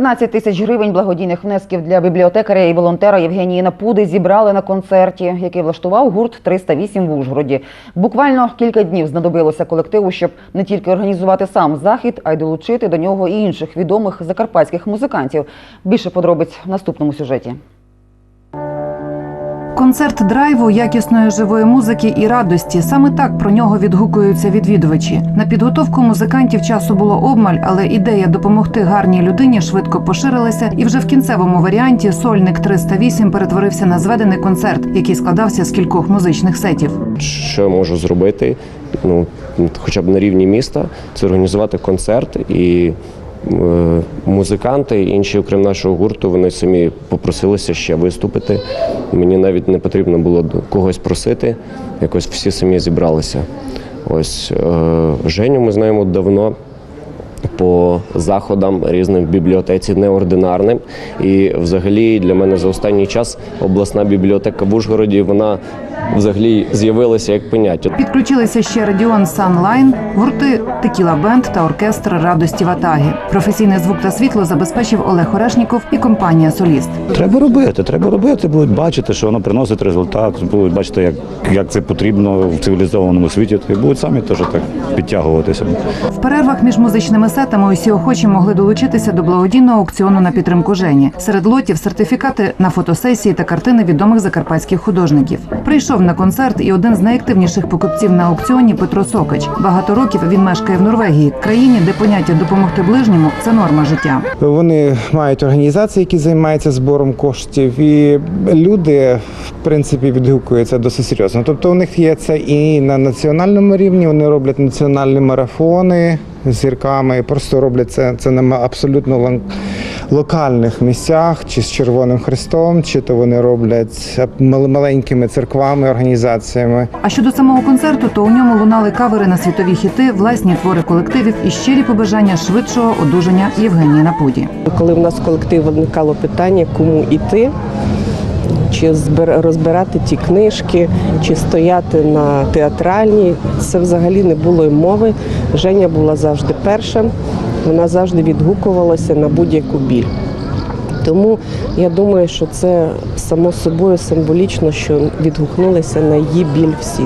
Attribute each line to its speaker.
Speaker 1: 13 тисяч гривень благодійних внесків для бібліотекаря і волонтера Євгенії Напуди зібрали на концерті, який влаштував гурт 308 в Ужгороді. Буквально кілька днів знадобилося колективу, щоб не тільки організувати сам захід, а й долучити до нього і інших відомих закарпатських музикантів. Більше подробиць в наступному сюжеті.
Speaker 2: Концерт драйву, якісної живої музики і радості. Саме так про нього відгукуються відвідувачі. На підготовку музикантів часу було обмаль, але ідея допомогти гарній людині швидко поширилася, і вже в кінцевому варіанті сольник 308 перетворився на зведений концерт, який складався з кількох музичних сетів.
Speaker 3: що я можу зробити, ну хоча б на рівні міста, це організувати концерт і. Музиканти, інші, окрім нашого гурту, вони самі попросилися ще виступити. Мені навіть не потрібно було когось просити. Якось всі самі зібралися. Ось е, Женю ми знаємо давно по заходам різним в бібліотеці неординарним. І взагалі для мене за останній час обласна бібліотека в Ужгороді вона взагалі з'явилася як поняття.
Speaker 2: Підключилися ще Радіон Санлайн, гурти Текіла Бенд та оркестр радості Ватаги. Професійний звук та світло забезпечив Олег Орешніков і компанія Соліст.
Speaker 4: Треба робити, треба робити, будуть бачити, що воно приносить результат, будуть бачити, як, як це потрібно в цивілізованому світі, і будуть самі теж так підтягуватися.
Speaker 2: В перервах між музичними сетами усі охочі могли долучитися до благодійного аукціону на підтримку Жені. Серед лотів сертифікати на фотосесії та картини відомих закарпатських художників. Прийшов на концерт і один з найактивніших покупців на аукціоні Петро Сокач. Багато років він мешкає в Норвегії, країні, де поняття допомогти ближньому це норма життя.
Speaker 5: Вони мають організації, які займаються збором коштів, і люди в принципі відгукуються досить серйозно. Тобто у них є це і на національному рівні. Вони роблять національні марафони з зірками, просто роблять це, це на абсолютно лан- локальних місцях, чи з Червоним Христом, чи то вони роблять мал- маленькими церквами, організаціями.
Speaker 2: А щодо самого концерту, то у ньому лунали кавери на світові хіти, власні твори колективів і щирі побажання швидшого одужання Євгенії Напуді.
Speaker 6: Коли в нас в колективі виникало питання, кому йти, чи розбирати ті книжки, чи стояти на театральній, це взагалі не було й мови. Женя була завжди перша, вона завжди відгукувалася на будь-яку біль. Тому я думаю, що це само собою символічно, що відгукнулися на її біль всі.